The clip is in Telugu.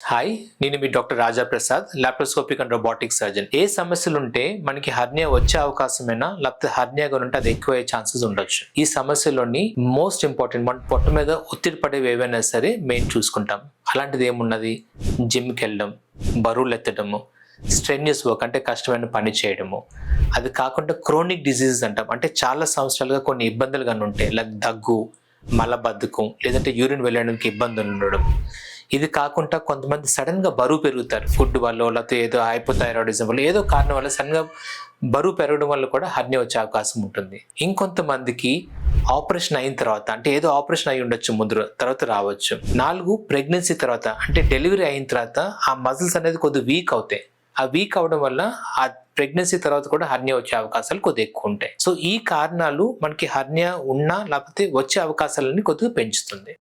హాయ్ నేను మీ doctor Raja Prasad laparoscopic and robotic surgeon ఏ సమస్యలు ఉంటే మనకి హర్నియా వచ్చే అవకాశమైనా లేకపోతే హర్నియా ఉంటే అది ఎక్కువ అయ్యే ఛాన్సెస్ ఉండొచ్చు. ఈ సమస్యలోని మోస్ట్ ఇంపార్టెంట్ మన పొట్ట మీద ఒత్తిడి పడేవి ఏవైనా సరే మెయిన్ చూసుకుంటాం. అలాంటిది ఏమున్నది? జిమ్కి వెళ్ళడం బరువులు ఎత్తడము స్ట్రెన్యూస్ వర్క్ అంటే కష్టమైన పని చేయడము. అది కాకుండా క్రోనిక్ డిసీజెస్ అంటాం. అంటే చాలా సంవత్సరాలుగా కొన్ని ఇబ్బందులు కానీ ఉంటాయి లైక్ దగ్గు మలబద్ధకం లేదంటే యూరిన్ వెళ్ళడానికి ఇబ్బందులు ఉండడం. ఇది కాకుండా కొంతమంది సడన్గా బరువు పెరుగుతారు. ఫుడ్ వల్ల లేకపోతే ఏదో హైపోథైరాయిడిజం వల్ల ఏదో కారణం వల్ల సడన్గా బరువు పెరగడం వల్ల కూడా హర్నియా వచ్చే అవకాశం ఉంటుంది. ఇంకొంతమందికి ఆపరేషన్ అయిన తర్వాత అంటే ఏదో ఆపరేషన్ అయి ఉండొచ్చు ముందు తర్వాత రావచ్చు. నాలుగు ప్రెగ్నెన్సీ తర్వాత అంటే డెలివరీ అయిన తర్వాత ఆ మజిల్స్ అనేది కొద్దిగా వీక్ అవుతాయి. ఆ వీక్ అవడం వల్ల ఆ ప్రెగ్నెన్సీ తర్వాత కూడా హర్నియా వచ్చే అవకాశాలు కొద్దిగా ఎక్కువ ఉంటాయి. సో ఈ కారణాలు మనకి హర్నియా ఉన్నా లేకపోతే వచ్చే అవకాశాలని కొద్దిగా పెంచుతుంది.